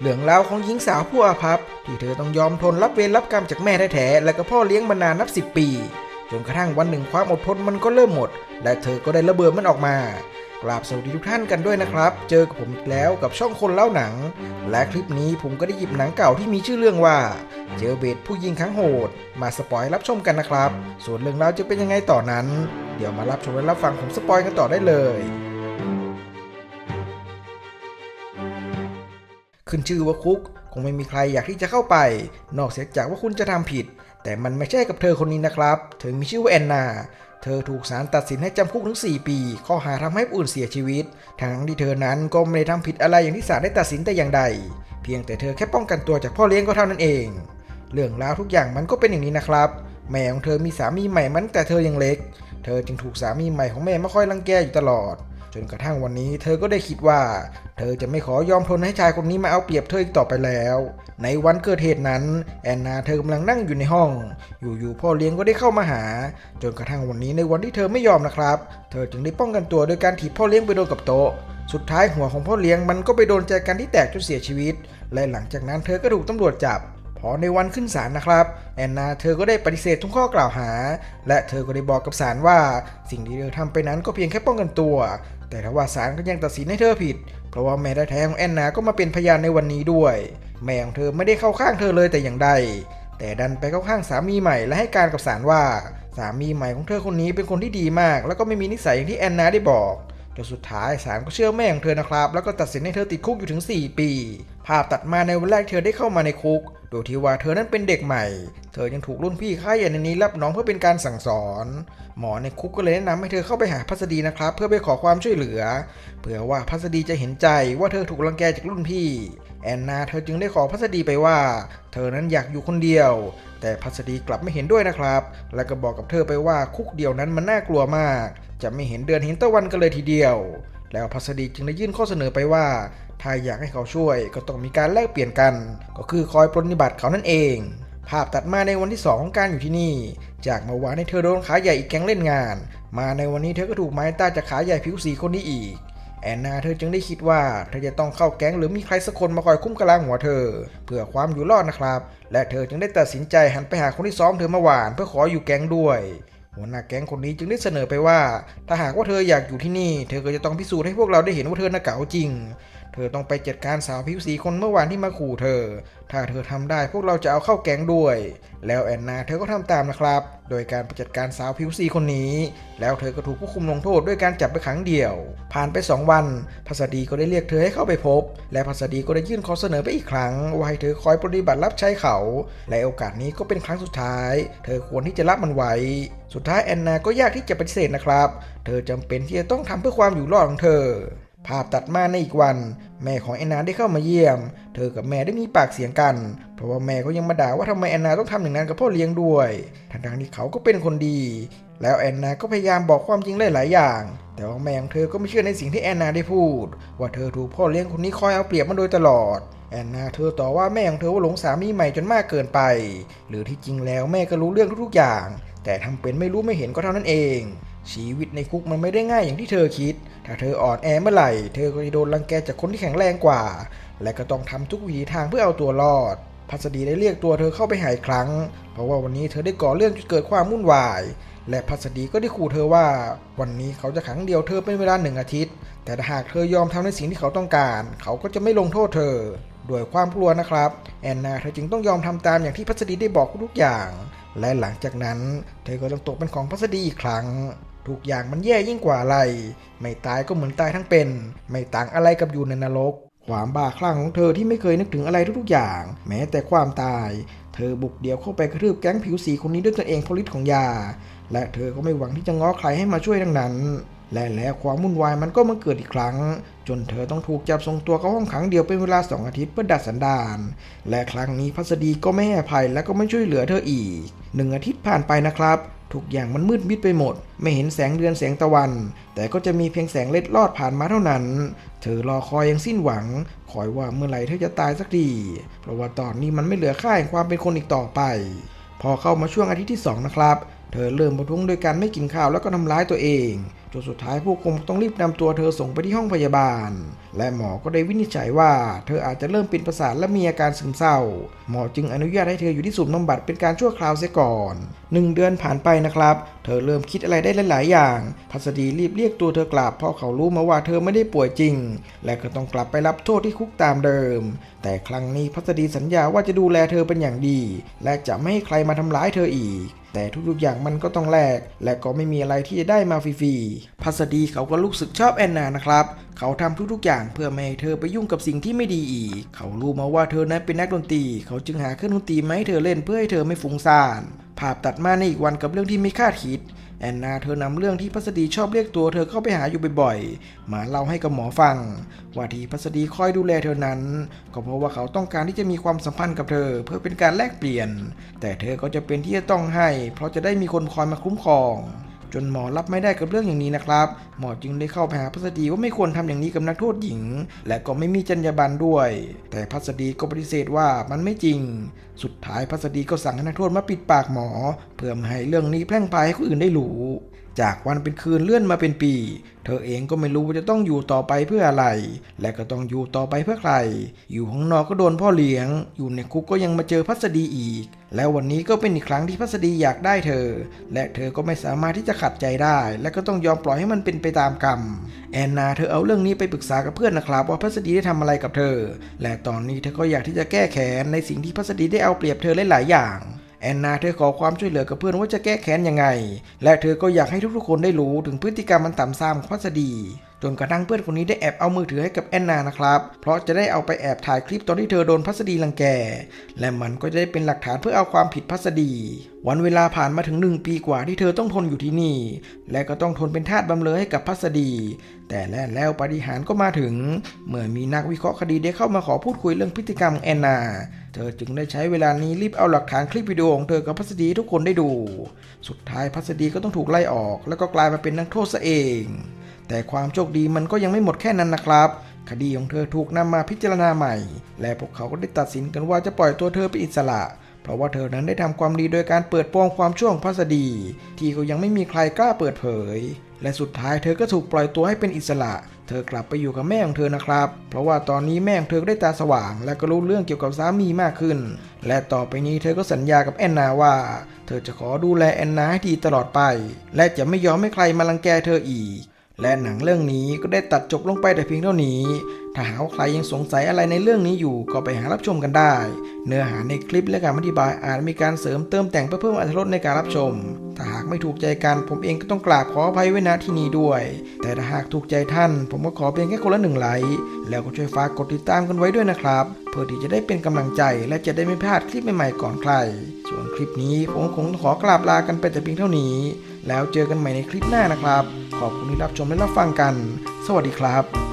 เรื่องราวของหญิงสาวผู้อาภัพที่เธอต้องยอมทนรับเวรรับกรรมจากแม่แท้ๆและก็พ่อเลี้ยงมานานนับสิบปี จนกระทั่งวันหนึ่งความอดทนมันก็เริ่มหมด และเธอก็ได้ระเบิดมันออกมากราบสวัสดีทุกท่านกันด้วยนะครับ เจอกับผมอีกแล้วกับช่องคนเล่าหนัง และคลิปนี้ผมก็ได้หยิบหนังเก่าที่มีชื่อเรื่องว่า เจอเบดผู้ยิงครั้งโหด มาสปอยรับชมกันนะครับ ส่วนเรื่องราวจะเป็นยังไงต่อนั้น เดี๋ยวมารับชมและรับฟังผมสปอยกันต่อได้เลย ขึ้นชื่อว่าคุก คงไม่มีใครอยากที่จะเข้าไป นอกเสียจากว่าคุณจะทำผิด แต่มันไม่ใช่กับเธอคนนี้นะครับ เธอมีชื่อว่าแอนนา เธอถูกศาลตัดสินให้จำคุกถึง 4 ปี ข้อหาทำให้ผู้อื่นเสียชีวิต ทั้งที่เธอนั้นก็ไม่ได้ทำผิดอะไรอย่างที่ศาลได้ตัดสินแต่อย่างใด เพียงแต่เธอแค่ป้องกันตัวจากพ่อเลี้ยงก็เท่านั้นเอง เรื่องราวทุกอย่างมันก็เป็นอย่างนี้นะครับแม่ของเธอมีสามีใหม่มันแต่เธอยังเล็ก เธอจึงถูกสามีใหม่ของแม่ไมาคอยรังแกอยู่ตลอด จนกระทั่งวันนี้เธอก็ได้คิดว่า เธอจะไม่ขอยอมทนให้ชายคนนี้มาเอาเปรียบเธออีกต่อไปแล้ว ในวันเกิดเหตุนั้น แอนนาเธอกำลังนั่งอยู่ในห้อง อยู่ๆพ่อเลี้ยงก็ได้เข้ามาหา จนกระทั่งวันนี้ในวันที่เธอไม่ยอมนะครับ เธอจึงได้ป้องกันตัวโดยการถีบพ่อเลี้ยงไปโดนกับโต๊ะสุดท้ายหัวของพ่อเลี้ยงมันก็ไปโดนแจกันที่แตกจนเสียชีวิต และหลังจากนั้นเธอก็ถูกตำรวจจับพอในวันขึ้นศาลนะครับ แอนนาเธอก็ได้ปฏิเสธทุกข้อกล่าวหา และเธอก็ได้บอกกับศาลว่า สิ่งที่เธอทำไปนั้นก็เพียงแค่ป้องกันตัว แต่ถ้าว่าศาลก็ยังตัดสินให้เธอผิด เพราะว่าแม่แท้ๆของแอนนาก็มาเป็นพยานในวันนี้ด้วย แม่ของเธอไม่ได้เข้าข้างเธอเลยแต่อย่างใด แต่ดันไปเข้าข้างสามีใหม่และให้การกับศาลว่า สามีใหม่ของเธอคนนี้เป็นคนที่ดีมาก แล้วก็ไม่มีนิสัยอย่างที่แอนนาได้บอกจนสุดท้ายศาลก็เชื่อแม่ของเธอนะครับ แล้วก็ตัดสินให้เธอติดคุกอยู่ถึง 4 ปี ภาพตัดมาในวันแรกเธอได้เข้ามาในคุก โดยที่ว่าเธอนั้นเป็นเด็กใหม่ เธอยังถูกรุ่นพี่ค่ายใหญ่ในนี้รับน้องเพื่อเป็นการสั่งสอน หมอในคุกก็เลยแนะนำให้เธอเข้าไปหาพัสดีนะครับ เพื่อไปขอความช่วยเหลือ เผื่อว่าพัสดีจะเห็นใจว่าเธอถูกรังแกจากรุ่นพี่ แอนนาเธอจึงได้ขอพัสดีไปว่า เธอนั้นอยากอยู่คนเดียว แต่พัสดีกลับไม่เห็นด้วยนะครับ และก็บอกกับเธอไปว่าคุกเดียวนั้นมันน่ากลัวมาก จะไม่เห็นเดือนเห็นตะวันกันเลยทีเดียว แล้วพัสดีจึงได้ยื่นข้อเสนอไปว่า ถ้าอยากให้เขาช่วยก็ต้องมีการแลกเปลี่ยนกัน ก็คือคอยปรนิบัติเขานั่นเอง ภาพตัดมาในวันที่ 2 ของการอยู่ที่นี่ จากเมื่อวานให้เธอโดนขาใหญ่อีกแก๊งเล่นงาน มาในวันนี้เธอก็ถูกไม้ต้าจากขาใหญ่ผิวสีคนนี้อีกแอนนาเธอจึงได้คิดว่าเธอจะต้องเข้าแก๊งหรือมีใครสักคนมาคอยคุ้มกำลังหัวเธอ เพื่อความอยู่รอดนะครับ และเธอจึงได้ตัดสินใจหันไปหาคนที่ซ้อมเธอเมื่อวาน เพื่อขออยู่แก๊งด้วย หัวหน้าแก๊งคนนี้จึงได้เสนอไปว่า ถ้าหากว่าเธออยากอยู่ที่นี่ เธอก็จะต้องพิสูจน์ให้พวกเราได้เห็นว่าเธอน่ะเก๋าจริง เธอต้องไปจัดการสาวผิวสีคนเมื่อวานที่มาขู่เธอ ถ้าเธอทำได้พวกเราจะเอาเข้าแกงด้วย แล้วแอนนาเธอก็ทำตามนะครับ โดยการไปจัดการสาวผิวสีคนนี้ แล้วเธอก็ถูกผู้คุมลงโทษด้วยการจับไปขังเดี่ยว ผ่านไป 2 วันพัสดีก็ได้เรียกเธอให้เข้าไปพบ และพัสดีก็ได้ยื่นข้อเสนอไปอีกครั้งว่าให้เธอคอยปฏิบัติรับใช้เขา และโอกาสนี้ก็เป็นครั้งสุดท้าย เธอควรที่จะรับมันไว้สุดท้ายแอนนาก็ยากที่จะปฏิเสธนะครับ เธอจำเป็นที่จะต้องทำเพื่อความอยู่รอดของเธอ ภาพตัดมาในอีกวัน แม่ของแอนนาได้เข้ามาเยี่ยม เธอกับแม่ได้มีปากเสียงกัน เพราะว่าแม่ก็ยังมาด่าว่าทำไมแอนนาต้องทำอย่างนั้นกับพ่อเลี้ยงด้วยทั้งๆที่เขาก็เป็นคนดี แล้วแอนนาก็พยายามบอกความจริงหลายๆอย่าง แต่ว่าแม่ของเธอก็ไม่เชื่อในสิ่งที่แอนนาได้พูด ว่าเธอถูกพ่อเลี้ยงคนนี้คอยเอาเปรียบมาโดยตลอดแอนนาเธอต่อว่าแม่ของเธอว่าหลงสามีใหม่จนมากเกินไป หรือที่จริงแล้วแม่ก็รู้เรื่องทุกๆอย่าง แต่ทำเป็นไม่รู้ไม่เห็นก็เท่านั้นเอง ชีวิตในคุกมันไม่ได้ง่ายอย่างที่เธอคิด ถ้าเธออ่อนแอเมื่อไหร่ เธอก็จะโดนรังแกจากคนที่แข็งแรงกว่า และก็ต้องทำทุกวิถีทางเพื่อเอาตัวรอด พัสดีได้เรียกตัวเธอเข้าไปหาอีกครั้ง เพราะว่าวันนี้เธอได้ก่อเรื่องจนเกิดความวุ่นวาย และพัสดีก็ได้ขู่เธอว่า วันนี้เขาจะขังเดียวเธอเป็นเวลาหนึ่งอาทิตย์ แต่หากเธอยอมทำในสิ่งที่เขาต้องการ เขาก็จะไม่ลงโทษเธอด้วยความกลัวนะครับ แอนนาเธอจึงต้องยอมทำตามอย่างที่พัสดีได้บอกทุกอย่าง และหลังจากนั้น เธอก็ต้องตกเป็นของพัสดีอีกครั้ง ทุกอย่างมันแย่ยิ่งกว่าอะไร ไม่ตายก็เหมือนตายทั้งเป็น ไม่ต่างอะไรกับอยู่ในนรก ความบ้าคลั่งของเธอที่ไม่เคยนึกถึงอะไรทุกๆอย่าง แม้แต่ความตาย เธอบุกเดี่ยวเข้าไปกระทืบแก๊งผิวสีคนนี้ด้วยตนเองเพราะฤทธิ์ของยา และเธอก็ไม่หวังที่จะง้อใครให้มาช่วยดังนั้น และแล้วความวุ่นวายมันก็มาเกิดอีกครั้ง จนเธอต้องถูกจับส่งตัวเข้าห้องขังเดียวเป็นเวลาสองอาทิตย์เพื่อดัดสันดาน และครั้งนี้พัสดีก็ไม่ให้อภัยและก็ไม่ช่วยเหลือเธออีกหนึ่งอาทิตย์ผ่านไปนะครับทุกอย่างมันมืดมิดไปหมด ไม่เห็นแสงเดือนแสงตะวัน แต่ก็จะมีเพียงแสงเล็ดลอดผ่านมาเท่านั้น เธอรอคอยอยังสิ้นหวัง คอยว่าเมื่อไหร่เธอจะตายสักทีเพราะว่าตอนนี้มันไม่เหลือค่าแห่งความเป็นคนอีกต่อไป พอเข้ามาช่วงอาทิตย์ที่ 2 นะครับ เธอเริ่มประท้วงโดยการไม่กินข้าวแล้วก็ทำร้ายตัวเอง จนสุดท้ายผู้คุมต้องรีบนำตัวเธอส่งไปที่ห้องพยาบาล และหมอก็ได้วินิจฉัยว่า เธออาจจะเริ่มเป็นประสาทและมีอาการซึมเศร้า หมอจึงอนุญาตให้เธออยู่ที่ศูนย์บำบัดเป็นการชั่วคราวเสียก่อนหนึ่งเดือนผ่านไปนะครับ เธอเริ่มคิดอะไรได้หลาย ๆ อย่าง พัสดีรีบเรียกตัวเธอกลับเพราะเขารู้มาว่าเธอไม่ได้ป่วยจริง และก็ต้องกลับไปรับโทษที่คุกตามเดิม แต่ครั้งนี้พัสดีสัญญาว่าจะดูแลเธอเป็นอย่างดี และจะไม่ให้ใครมาทำร้ายเธออีก แต่ทุกๆอย่างมันก็ต้องแลกและก็ไม่มีอะไรที่จะได้มาฟรีๆพัสดีเขาก็รู้สึกชอบแอนนานะครับ เขาทำทุกๆอย่างเพื่อไม่ให้เธอไปยุ่งกับสิ่งที่ไม่ดีอีก เขารู้มาว่าเธอนั้นเป็นนักดนตรี เขาจึงหาเครื่องดนตรีมาให้เธอเล่นเพื่อให้เธอไม่ฟุ้งซ่าน ภาพตัดมาในอีกวันกับเรื่องที่ไม่คาดคิดแอนนาเธอนำเรื่องที่พัสดีชอบเรียกตัวเธอเข้าไปหาอยู่บ่อยๆ มาเล่าให้กับหมอฟัง ว่าที่พัสดีคอยดูแลเธอนั้น ก็เพราะว่าเขาต้องการที่จะมีความสัมพันธ์กับเธอ เพื่อเป็นการแลกเปลี่ยน แต่เธอก็จะเป็นที่จะต้องให้ เพราะจะได้มีคนคอยมาคุ้มครอง จนหมอรับไม่ได้กับเรื่องอย่างนี้นะครับ หมอจึงได้เข้าไปหาพัสดีว่าไม่ควรทำอย่างนี้กับนักโทษหญิง และก็ไม่มีจรรยาบรรณด้วย แต่พัสดีก็ปฏิเสธว่ามันไม่จริง สุดท้ายพัสดีก็สั่งให้นักโทษมาปิดปากหมอ เพื่อไม่ให้เรื่องนี้แพร่งพรายให้คนอื่นได้รู้ จากวันเป็นคืนเลื่อนมาเป็นปี เธอเองก็ไม่รู้ว่าจะต้องอยู่ต่อไปเพื่ออะไร และก็ต้องอยู่ต่อไปเพื่อใคร อยู่ข้างนอกก็โดนพ่อเลี้ยง อยู่ในคุกก็ยังมาเจอพัสดีอีก แล้ววันนี้ก็เป็นอีกครั้งที่พัสดีอยากได้เธอ และเธอก็ไม่สามารถที่จะขัดใจได้ และก็ต้องยอมปล่อยให้มันเป็นไปตามกรรม แอนนาเธอเอาเรื่องนี้ไปปรึกษากับเพื่อนนะครับ ว่าพัสดีได้ทำอะไรกับเธอ และตอนนี้เธอก็อยากที่จะแก้แค้นในสิ่งที่พัสดีได้เอาเปรียบเธอหลายๆอย่าง แอนนาเธอขอความช่วยเหลือกับเพื่อนว่าจะแก้แค้นยังไง และเธอก็อยากให้ทุกๆคนได้รู้ถึงพฤติกรรมมันต่ำซามของพัสดี จนกระทั่งเพื่อนคนนี้ได้แอบเอามือถือให้กับแอนนานะครับ เพราะจะได้เอาไปแอบถ่ายคลิปตอนที่เธอโดนพัสดีรังแก และมันก็จะได้เป็นหลักฐานเพื่อเอาความผิดพัสดี วันเวลาผ่านมาถึงหนึ่งปีกว่าที่เธอต้องทนอยู่ที่นี่ และก็ต้องทนเป็นทาสบำเรอให้กับพัสดี แต่แล้วแล้วปฏิหารก็มาถึง เมื่อมีนักวิเคราะห์คดีได้เข้ามาขอพูดคุยเรื่องพฤติกรรมของแอนนา เธอจึงได้ใช้เวลานี้รีบเอาหลักฐานคลิปวิดีโอของเธอกับพัสดีทุกคนได้ดู สุดท้ายพัสดีก็ต้องถูกไล่ออก แล้วก็กลายมาเป็นนักโทษซะเอง แต่ความโชคดีมันก็ยังไม่หมดแค่นั้นนะครับ คดีของเธอถูกนำมาพิจารณาใหม่ และพวกเขาก็ได้ตัดสินกันว่าจะปล่อยตัวเธอเป็นอิสระ เพราะว่าเธอนั้นได้ทำความดีโดยการเปิดโปงความชั่วของพัสดี ที่ก็ยังไม่มีใครกล้าเปิดเผย และสุดท้ายเธอก็ถูกปล่อยตัวให้เป็นอิสระ เธอกลับไปอยู่กับแม่ของเธอนะครับ เพราะว่าตอนนี้แม่ของเธอก็ได้ตาสว่าง และก็รู้เรื่องเกี่ยวกับสามีมากขึ้น และต่อไปนี้เธอก็สัญญากับแอนนาว่า เธอจะขอดูแลแอนนาให้ดีตลอดไป และจะไม่ยอมให้ใครมารังแกเธออีก และหนังเรื่องนี้ก็ได้ตัดจบลงไปแต่เพียงเท่านี้ ถ้าหากว่าใครยังสงสัยอะไรในเรื่องนี้อยู่ก็ไปหารับชมกันได้ เนื้อหาในคลิปและการอธิบายอาจมีการเสริมเติมแต่งเพื่อเพิ่มอรรถรสในการรับชม ถ้าหากไม่ถูกใจกันผมเองก็ต้องกราบขออภัยไว้ณที่นี้ด้วย แต่ถ้าหากถูกใจท่าน ผมก็ขอเพียงแค่คนละหนึ่งไลค์แล้วก็ช่วยฝากกดติดตามกันไว้ด้วยนะครับ เพื่อที่จะได้เป็นกำลังใจ และจะได้ไม่พลาดคลิปใหม่ๆก่อนใคร ส่วนคลิปนี้ผมคงขอกราบลากันไปแต่เพียงเท่านี้ แล้วเจอกันใหม่ในคลิปหน้านะครับ ขอบคุณที่รับชมและรับฟังกัน สวัสดีครับ